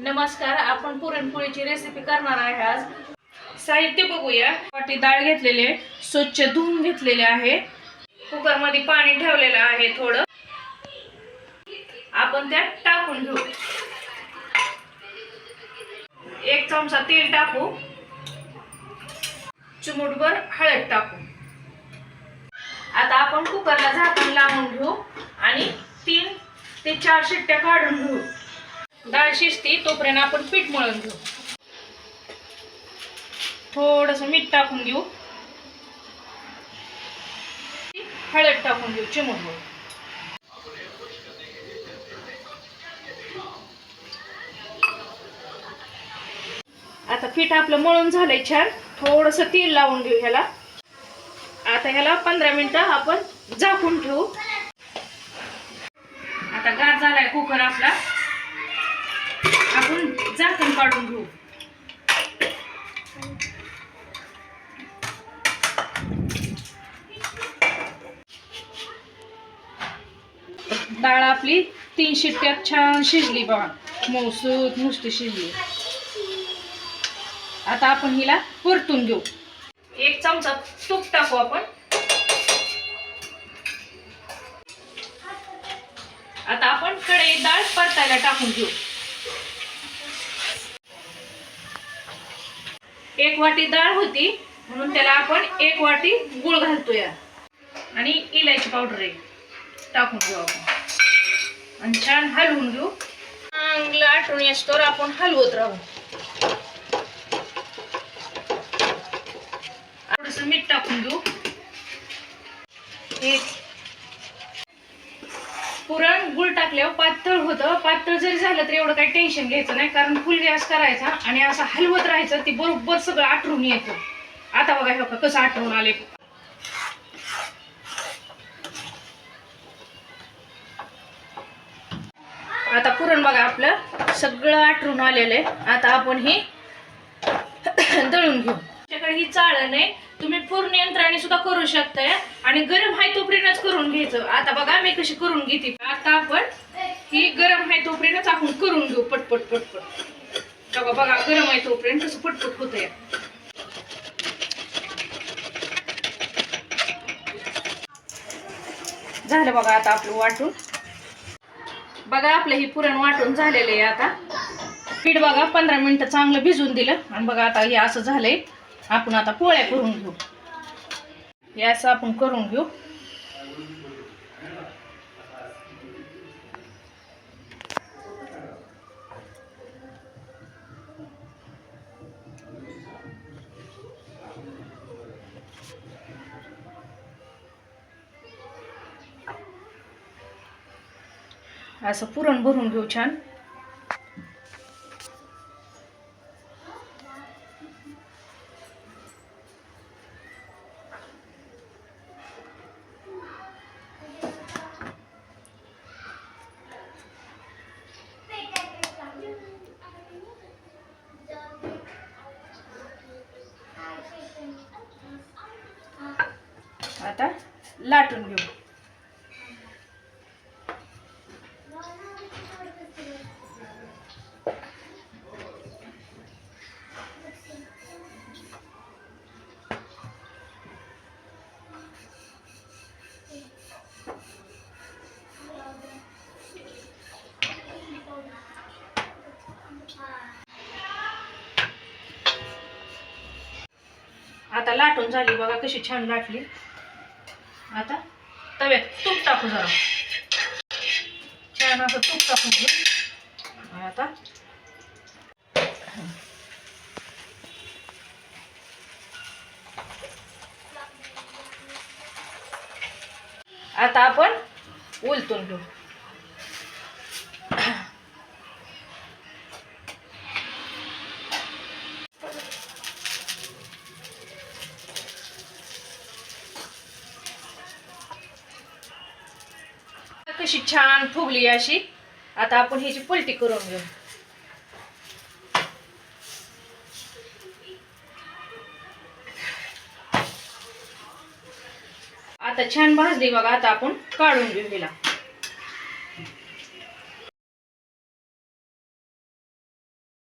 नमस्कार आपण पुरणपोळीची रेसिपी करणार आहे आज. साहित्य बघूया. वाटी डाळ घेतलेली आहे स्वच्छ धुवून घेतलेले आहे. कुकरमध्ये पाणी ठेवलेलं आहे थोडं. आपण त्यात टाकून घेऊ. एक चमचा तेल टाकू. चिमूटभर हळद टाकू. आता आपण कुकरला झाकण लावून घेऊ आणि तीन ते चार शिट्ट्या काढून घेऊ. डाळ शिजती तोपर्यंत आपण पीठ मळून घेऊ. थोडस मीठ टाकून घेऊ हळद टाकून घेऊ चिमूटभर आता पीठ आपलं मळून झालंय छान. थोडस तेल लावून घेऊ ह्याला. आता ह्याला पंधरा मिनिटं आपण झाकून ठेवू. आता गार झालाय कुकर आपला. काढून घेऊ. डाळ आपली तीन शिट्ट्यात छान शिजली बघा. मौसूद नुसती शिजली. आता आपण हिला परतून घेऊ. एक चमचा तूप टाकू आपण. आता आपण कढई डाळ परतायला टाकून घेऊ. एक वाटी डाळ होती म्हणून त्याला आपण एक वाटी गुळ घालतोय. आणि इलायची पावडर आहे टाकून घेऊ आपण. आणि छान हलवून घेऊ. चांगलं आठवण येस्तोवर आपण हलवत राहू. थोडस मीठ टाकून घेऊ. हे पुरण गुळ टाकल्यावर पातळ होतं. पातळ जरी झालं तरी एवढं काही टेन्शन घ्यायचं नाही. कारण फुल गॅस करायचा आणि असं हलवत राहायचं ती बरोबर सगळं आठवून येतं. आता बघा हे बघा कसं आठवून आले आता पुरण बघा आपलं. सगळं आठवून आलेलं आहे. आता आपण हे दळून घेऊ. तुमच्याकडे ही चाळण आहे. तुम्ही पूर्ण यंत्राने सुद्धा करू शकताय. आणि गरम हाय तोपर्यंतच करून घ्यायचं. आता बघा मी कशी करून घेते. आता आपण ही गरम आहे तोपर्यंतच आपण करून घेऊ पटपट पटपट. बघा बघा गरम आहे तोपर्यंत कसं पटपट होत झालं बघा आता आपलं वाटून. बघा आपलं हे पुरण वाटून झालेलं आहे आता. पीठ बघा पंधरा मिनिट चांगलं भिजून दिलं. आणि बघा आता हे असं झालंय. आपण आता पोळ्या करून घेऊ. हे असं आपण करून घेऊ. असं पुरण भरून घेऊ छान. आता लाटून घेऊ. आता लाटून झाली बघा कशी छान लाटली. आता तव्यात तूप टाकू जरा. छान असं तूप टाकून घेऊ. आता आता आपण उलतून घेऊ. कशी छान फुगली अशी. आता आपण ह्याची पलटी करून घेऊ. आता छान भाजली बघा आता आपण काढून घेऊ हिला.